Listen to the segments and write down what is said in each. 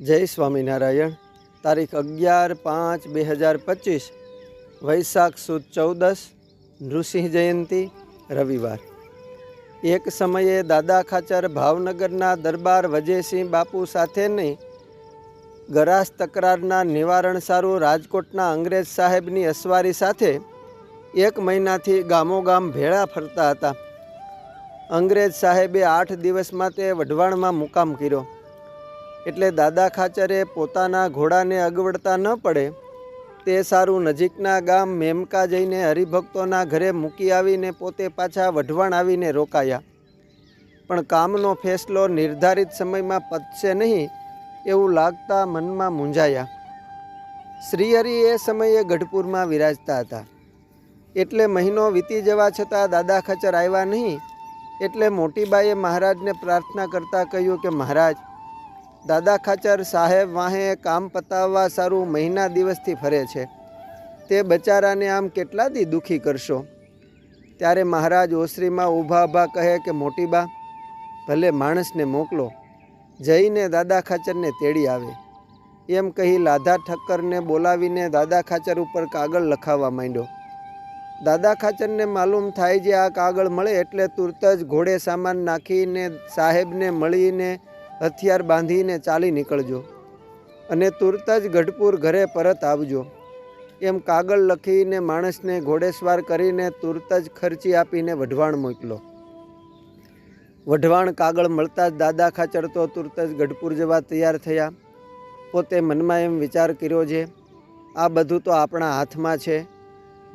જય સ્વામિનારાયણ. તારીખ અગિયાર પાંચ બે હજાર પચીસ, વૈશાખ સુદ ચૌદસ, નૃસિંહ જયંતિ, રવિવાર. એક સમયે દાદા ખાચર ભાવનગરના દરબાર વજયસિંહ બાપુ સાથેની ગરાસ તકરારના નિવારણ સારું રાજકોટના અંગ્રેજ સાહેબની અસવારી સાથે એક મહિનાથી ગામોગામ ભેળા ફરતા હતા. અંગ્રેજ સાહેબે આઠ દિવસ માટે વઢવાણમાં મુકામ કર્યો. એટલે દાદા ખાચરે પોતાના ઘોડાને અગવડતા ન પડે. તે સારું નજીકના ગામ મેમકા જઈને હરિભક્તોના ઘરે મૂકી આવીને પોતે પાછા વઢવાણ આવીને રોકાયા. પણ કામનો ફેસલો નિર્ધારિત સમયમાં પતશે નહીં એવું લાગતા મનમાં મૂંઝાયા. શ્રીહરિ એ સમયે ગઢપુરમાં વિરાજતા હતા. એટલે મહિનો વીતી જવા છતાં દાદા ખચર આવ્યા નહીં. એટલે મોટીબાઈએ મહારાજને પ્રાર્થના કરતાં કહ્યું કે મહારાજ દાદા ખાચર સાહેબ વાહે કામ પતાવવા સારું મહિના દિવસથી ફરે છે. તે બચારાને આમ કેટલાથી દુઃખી કરશો? ત્યારે મહારાજ ઓસરીમાં ઊભા ઊભા કહે કે, મોટી બા, ભલે માણસને મોકલો, જઈને દાદા ખાચરને તેડી આવે. એમ કહી લાધા ઠક્કરને બોલાવીને દાદા ખાચર ઉપર કાગળ લખાવવા માંડ્યો. દાદા ખાચરને માલુમ થાય જે આ કાગળ મળે એટલે તુરત જ ઘોડે સામાન નાખીને સાહેબને મળીને હથિયાર બાંધીને ચાલી નીકળજો અને તુરત જ ગઢપુર ઘરે પરત આવજો. એમ કાગળ લખીને માણસને ઘોડેસવાર કરીને તુરત જ ખર્ચી આપીને વઢવાણ મોકલો. વઢવાણ કાગળ મળતા જ દાદા ખાચરતો તુરત જ ગઢપુર જવા તૈયાર થયા. પોતે મનમાં એમ વિચાર કર્યો છે, આ બધું તો આપણા હાથમાં છે.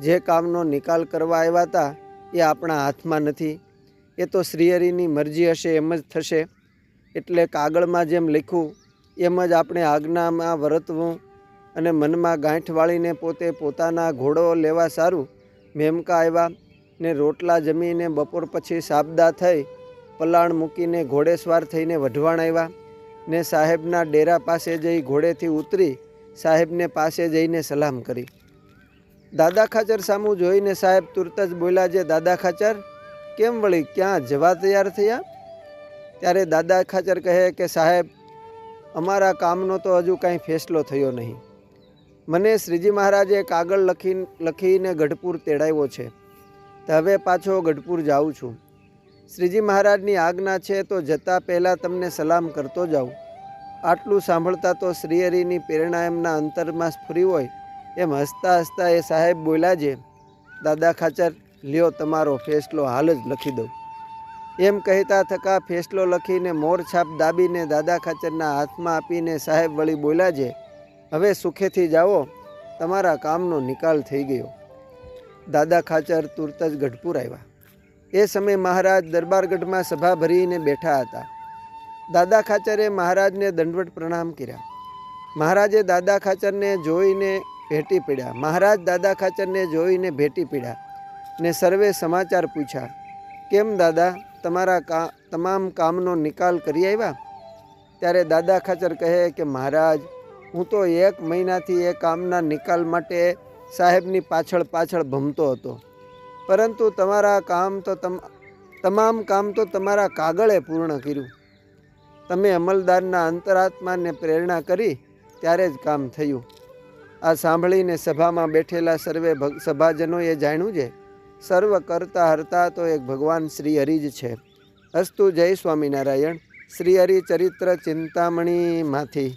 જે કામનો નિકાલ કરવા આવ્યા હતા એ આપણા હાથમાં નથી. એ તો શ્રીહરિની મરજી હશે એમ જ થશે. એટલે કાગળમાં જેમ લખ્યું એમ જ આપણે આજ્ઞામાં વર્તવું અને મનમાં ગાંઠ વાળીને પોતે પોતાના ઘોડો લેવા સારું. મેમકા આવ્યા ને રોટલા જમીને બપોર પછી સાબદા થઈ, પલાણ મૂકીને ઘોડેસવાર થઈને વઢવાણ આવ્યા ને સાહેબના ડેરા પાસે જઈ ઘોડેથી ઉતરી સાહેબને પાસે જઈને સલામ કરી. દાદા ખાચર સામું જોઈને સાહેબ તુરત જ બોલ્યા, જે દાદા ખાચર, કેમ વળી ક્યાં જવા તૈયાર થયા? ત્યારે દાદા ખાચર કહે કે, સાહેબ, અમારા કામનો તો હજુ કાંઈ ફેસલો થયો નહીં. મને શ્રીજી મહારાજે કાગળ લખી, લખીને ગઢપુર તેડાવ્યો છે. તો હવે પાછો ગઢપુર જાઉં છું. શ્રીજી મહારાજની આજ્ઞા છે તો જતાં પહેલાં તમને સલામ કરતો જાઉં. આટલું સાંભળતા તો શ્રીહરિની પ્રેરણા એમના અંતરમાં સ્ફુરી હોય. એમ હસતા હસતા એ સાહેબ બોલ્યા છે, દાદા ખાચર, લ્યો તમારો ફેસલો, હાલ જ લખી દઉં. એમ કહેતા થકા ફેસલો લખીને મોર છાપ દાબીને દાદા ખાચરના હાથમાં આપીને સાહેબ વળી બોલ્યા છે, હવે સુખેથી જાઓ, તમારા કામનો નિકાલ થઈ ગયો. દાદા ખાચર તુરત જ ગઢપુર આવ્યા. એ સમયે મહારાજ દરબારગઢમાં સભા ભરીને બેઠા હતા. દાદા ખાચરે મહારાજને દંડવટ પ્રણામ કર્યા. મહારાજે દાદા ખાચરને જોઈને ભેટી પડ્યા. મહારાજ દાદા ખાચરને જોઈને ભેટી પડ્યા ને સર્વે સમાચાર પૂછ્યા, કેમ દાદા? તમારા કા, તમામ કામનો નિકાલ કરી આવ્યા? ત્યારે દાદા ખાચર કહે કે, મહારાજ, હું તો એક મહિનાથી એ કામના નિકાલ માટે સાહેબની પાછળ પાછળ ભમતો હતો. પરંતુ તમારા કામ તો તમ, તમામ કામ તો તમારા કાગળે પૂર્ણ કર્યું. તમે અમલદારના અંતરાત્માને પ્રેરણા કરી, ત્યારે જ કામ થયું. આ સાંભળીને સભામાં બેઠેલા સર્વે સભાજનોએ જાણ્યું છે સર્વ કરતા હરતા તો એક ભગવાન શ્રી હરિ જ છે. અસ્તુ જય સ્વામિનારાયણ. શ્રી હરિ ચરિત્ર ચિંતામણીમાંથી.